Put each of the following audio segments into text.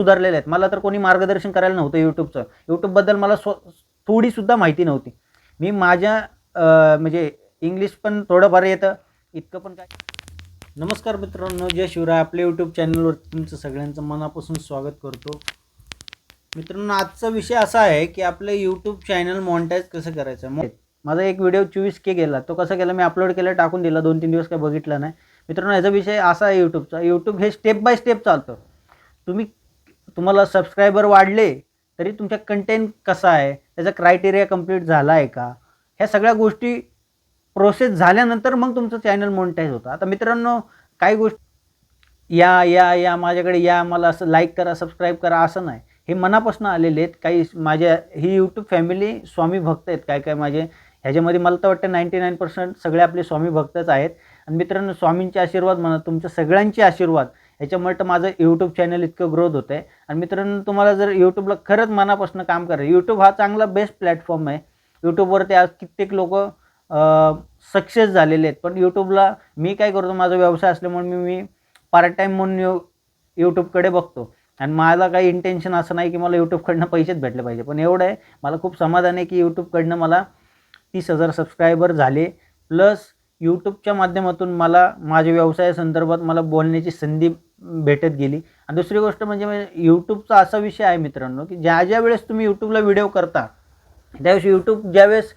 सुधारलेले आहेत. मला तर कोणी मार्गदर्शन करायला नव्हतं यूट्यूबचं यूट्यूबबद्दल मला स्व थोडीसुद्धा माहिती नव्हती. मी माझ्या म्हणजे इंग्लिश पण थोडंफार येतं. इतकं पण काय. नमस्कार मित्रांनो जय शिवराय. आपल्या यूट्यूब चॅनलवर तुमचं सगळ्यांचं मनापासून स्वागत करतो. मित्रांनो आजचा विषय असा आहे की आपलं यूट्यूब चॅनल मॉनिटाईज कसं करायचं? मग माझा एक व्हिडिओ चोवीस के गेला. तो कसा केला? मी अपलोड केला टाकून दिला. दोन तीन दिवस काय बघितला नाही. मित्रांनो याचा विषय असा आहे यूट्यूबचा यूट्यूब हे स्टेप बाय स्टेप चालतं. तुम्ही तुम्हाला सबस्क्रायबर वाढले तरी तुमच्या कंटेंट कसा आहे? त्याचा क्रायटेरिया कंप्लीट झाला आहे का? ह्या सगळ्या गोष्टी प्रोसेस झाल्यानंतर मग तुमचं चॅनल मोनिटाईज होतं. आता मित्रांनो काही गोष्टी या या या माझ्याकडे या मला असं लाईक करा सबस्क्राईब करा असं नाही. हे मनापासून आलेले आहेत. काही माझ्या ही यूट्यूब फॅमिली स्वामी भक्त आहेत. काय काय माझे ह्याच्यामध्ये मला तर वाटतं नाईंटी नाईन पर्सेंट सगळे आपले स्वामी भक्तच आहेत. आणि मित्रांनो स्वामींचे आशीर्वाद म्हणा तुमच्या सगळ्यांचे आशीर्वाद ह्याच्यामुळे तर माझं यूट्यूब चॅनल इतकं ग्रोथ होतं आहे आणि मित्रांनो तुम्हाला जर यूट्यूबला खरंच मनापासून काम करायचं यूट्यूब हा चांगला बेस्ट प्लॅटफॉर्म आहे. यूट्यूबवरती आज कित्येक लोक सक्सेस झालेले आहेत. पण यूट्यूबला मी काय करतो माझा व्यवसाय असल्यामुळे मी मी पार्ट टाईम म्हणून यू यूट्यूबकडे बघतो. आणि मला काही इंटेन्शन असं नाही की मला यूट्यूबकडनं पैसेच भेटले पाहिजे. पण एवढं आहे मला खूप समाधान आहे की यूट्यूबकडनं मला तीस हजार सबस्क्रायबर झाले. प्लस यूट्यूबच्या माध्यमातून मला माझ्या व्यवसायासंदर्भात मला बोलण्याची संधी भेटत गेली. आणि दुसरी गोष्ट म्हणजे यूट्यूबचा असा विषय आहे मित्रांनो की ज्या ज्या वेळेस तुम्ही यूट्यूबला व्हिडिओ करता त्यावेळेस यूट्यूब ज्यावेळेस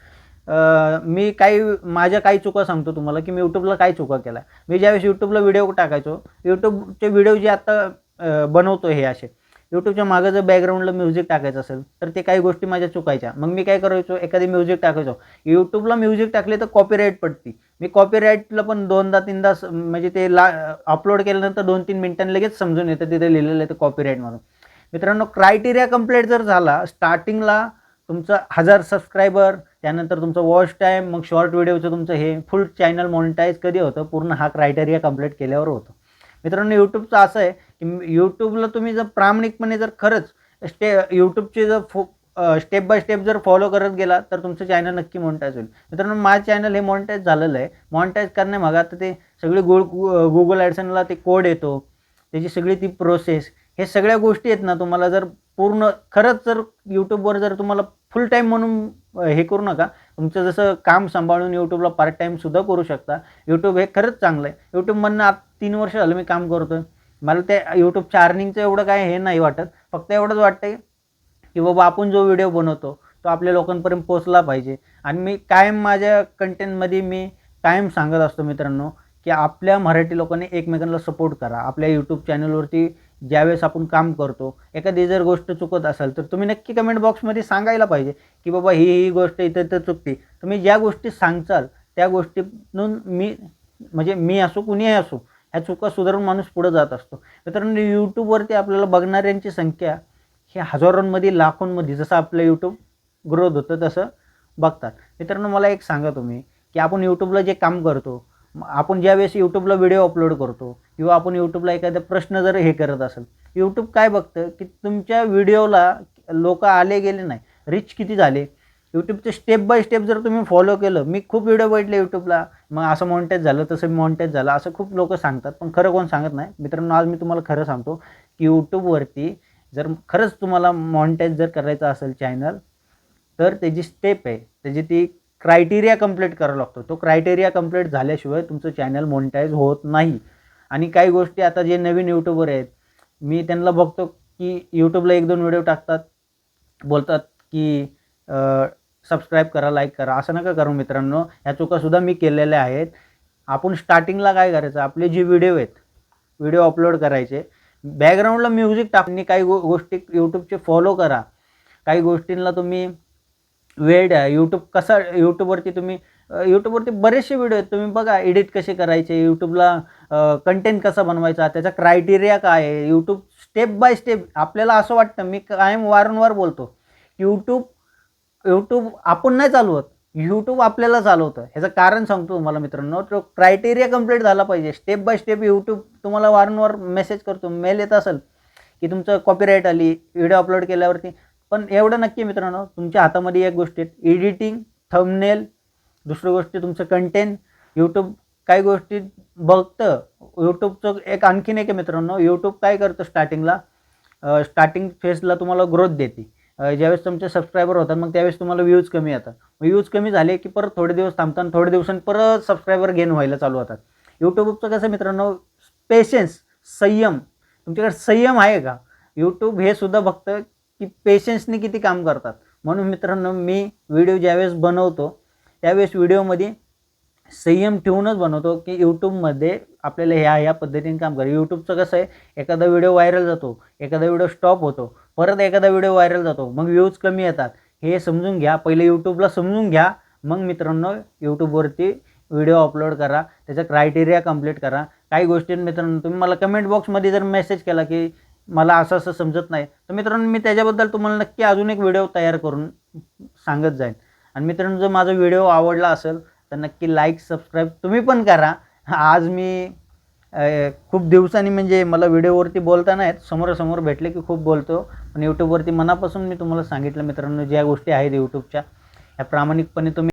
मी काही माझ्या काही चुका सांगतो तुम्हाला की मी यूट्यूबला काय चुका केला मी ज्यावेळेस यूट्यूबला व्हिडिओ टाकायचो यूट्यूबचे व्हिडिओ जे आता बनवतो हे असे यूट्यूबच्या मागं जर बॅकग्राऊंडला म्युझिक टाकायचं असेल तर ते काही गोष्टी माझ्या चुकायच्या. मग मी काय करायचो एखादी म्युझिक टाकायचो. यूट्यूबला म्युझिक टाकले तर कॉपीराईट पडती. मी कॉपीराईटला पण दोनदा तीनदा म्हणजे ते ला अपलोड केल्यानंतर दोन तीन मिनिटांनी लगेच समजून येतं तिथे लिहिलेलं आहे ते कॉपीराईट म्हणून. मित्रांनो क्रायटेरिया कंप्लीट जर झाला स्टार्टिंगला तुमचं हजार सबस्क्रायबर त्यानंतर तुमचं वॉच टाईम मग शॉर्ट व्हिडिओचं तुमचं हे फुल चॅनल मॉनिटाईज कधी होतं? पूर्ण हा क्रायटेरिया कंप्लीट केल्यावर होतं. मित्रांनो यूट्यूबचं असं आहे की यूट्यूबला तुम्ही जर प्रामाणिकपणे जर खरंच स्टे यूट्यूबचे जर फो स्टेप बाय स्टेप जर फॉलो करत गेला तर तुमचं चॅनल नक्की मॉनिटाईज होईल. मित्रांनो माझं चॅनल हे मॉनिटाईज झालेलं आहे. मॉनिटाईज करण्यामागं आता ते सगळे गुळ गुगल ॲडसनला ते कोड येतो. त्याची सगळी ती प्रोसेस हे सगळ्या गोष्टी आहेत ना तुम्हाला जर पूर्ण खरंच जर यूट्यूबवर जर तुम्हाला फुल टाईम म्हणून हे करू नका. तुमचं जसं काम सांभाळून यूट्यूबला पार्ट टाईमसुद्धा करू शकता. यूट्यूब हे खरंच चांगलं आहे. यूट्यूबमधनं आज तीन वर्ष झालं मी काम करतो आहे मला त्या यूट्यूबच्या अर्निंगचं एवढं काय हे नाही वाटत. फक्त एवढंच वाटतं की की बाबा आपण जो व्हिडिओ बनवतो तो आपल्या लोकांपर्यंत पोचला पाहिजे. आणि मी कायम माझ्या कंटेंटमध्ये मी कायम सांगत असतो मित्रांनो की आपल्या मराठी लोकांनी एकमेकांना सपोर्ट करा. आपल्या यूट्यूब चॅनलवरती ज्यावेळेस आपण काम करतो एखादी जर गोष्ट चुकत असेल तर तुम्ही नक्की कमेंट बॉक्समध्ये सांगायला पाहिजे की बाबा ही ही गोष्ट इथं इथं चुकते. तुम्ही ज्या गोष्टी सांगचाल त्या गोष्टीतून मी म्हणजे मी असो कुणीही असो ह्या चुका सुधारून माणूस पुढे जात असतो. मित्रांनो यूट्यूबवरती आपल्याला बघणाऱ्यांची संख्या हे हजारोंमध्ये लाखोंमध्ये जसं आपलं यूट्यूब ग्रोथ होतं तसं बघतात. मित्रांनो मला एक सांगा तुम्ही की आपण यूट्यूबला जे काम करतो आपण ज्यावेळेस यूट्यूबला व्हिडिओ अपलोड करतो किंवा आपण यूट्यूबला एखादा प्रश्न जर हे करत असेल यूट्यूब काय बघतं की तुमच्या व्हिडिओला लोक आले गेले नाही रिच किती झाले? यूट्यूबचे स्टेप बाय स्टेप जर तुम्ही फॉलो केलं मी खूप व्हिडिओ बघितले यूट्यूबला मग असं मॉन्टेज झालं तसं मॉन्टेज झालं असं खूप लोक सांगतात पण खरं कोण सांगत नाही. मित्रांनो आज मी तुम्हाला खरं सांगतो की यूट्यूबवरती जर खरंच तुम्हाला मॉनिटाईज जर करायचं असेल चॅनल तर त्याची स्टेप आहे. त्याची ती क्रायटेरिया कंप्लीट करावा लागतो. तो क्रायटेरिया कंप्लीट झाल्याशिवाय तुमचं चॅनल मॉनिटाईज होत नाही. आणि काही गोष्टी आता जे नवीन यूट्यूबर आहेत मी त्यांना बघतो की यूट्यूबला एक दोन व्हिडिओ टाकतात. बोलतात की सबस्क्राईब करा लाईक करा. असं नका करू मित्रांनो. ह्या चुकासुद्धा मी केलेल्या आहेत. आपण स्टार्टिंगला काय करायचं? आपले जे व्हिडिओ आहेत व्हिडिओ अपलोड करायचे. बॅकग्राऊंडला म्युझिक टाकणे काही गो गोष्टी यूट्यूबचे फॉलो करा. काही गोष्टींना तुम्ही वेळ द्या. यूट्यूब कसा यूट्यूबवरती तुम्ही यूट्यूबवरती बरेचसे व्हिडिओ आहेत. तुम्ही बघा एडिट कसे करायचे यूट्यूबला कंटेंट कसा बनवायचा त्याचा क्रायटेरिया काय आहे. यूट्यूब स्टेप बाय स्टेप आपल्याला असं वाटतं मी कायम वारंवार बोलतो यूट्यूब यूट्यूब आपण नाही चालवत. यूट्यूब आपल्याला चालवतं. ह्याचं कारण सांगतो तुम्हाला मित्रांनो. तो क्रायटेरिया कंप्लीट झाला पाहिजे. स्टेप बाय स्टेप यूट्यूब तुम्हाला वारंवार मेसेज करतो. मेल येत असेल की तुमचं कॉपीराईट आली व्हिडिओ अपलोड केल्यावरती. पण एवढं नक्की मित्रांनो तुमच्या हातामध्ये एक गोष्ट आहे. एडिटिंग थंबनेल दुसरी गोष्ट तुमचं कंटेंट यूट्यूब काही गोष्टी बघतं. यूट्यूबचं एक आणखीन एक आहे मित्रांनो. यूट्यूब काय करतं स्टार्टिंगला स्टार्टिंग फेजला तुम्हाला ग्रोथ देते. ज्यावेळेस तुमचे सबस्क्रायबर होतात मग त्यावेळेस तुम्हाला व्ह्यूज कमी येतात. मग व्ह्यूज कमी झाले की परत थोडे दिवस थांबतात थोडे दिवसांनी परत सबस्क्रायबर गेन व्हायला चालू होतात. यूट्यूबचं कसं मित्रांनो? पेशन्स संयम. तुमच्याकडे संयम आहे का? यूट्यूब हे सुद्धा बघतं की पेशन्सने किती काम करतात. म्हणून मित्रांनो मी व्हिडिओ ज्यावेळेस बनवतो त्यावेळेस व्हिडिओमध्ये संयम ठेवूनच बनवतो की यूट्यूबमध्ये आपल्याला ह्या ह्या पद्धतीने काम करा. यूट्यूबचं कसं आहे एखादा व्हिडिओ व्हायरल जातो एखादा व्हिडिओ स्टॉप होतो परत एखादा व्हिडिओ व्हायरल जातो मग व्ह्यूज कमी येतात. हे समजून घ्या पहिले यूट्यूबला समजून घ्या मग मित्रांनो यूट्यूबवरती व्हिडिओ अपलोड करा त्याचा क्रायटेरिया कंप्लीट करा. काही गोष्टी मित्रांनो तुम्ही मला कमेंट बॉक्समध्ये जर मेसेज केला की मला असं असं समजत नाही तर मित्रांनो मी त्याच्याबद्दल तुम्हाला नक्की अजून एक व्हिडिओ तयार करून सांगत जाईन. आणि मित्रांनो जर माझा व्हिडिओ आवडला असेल तर नक्की लाईक सबस्क्राईब तुम्ही पण करा. आज मी खूप दिवसांनी म्हणजे मला व्हिडिओवरती बोलता नाहीत समोरासमोर भेटले की खूप बोलतो. पण यूट्यूबवरती मनापासून मी तुम्हाला सांगितलं मित्रांनो ज्या गोष्टी आहेत यूट्यूबच्या ह्या प्रामाणिकपणे तुम्ही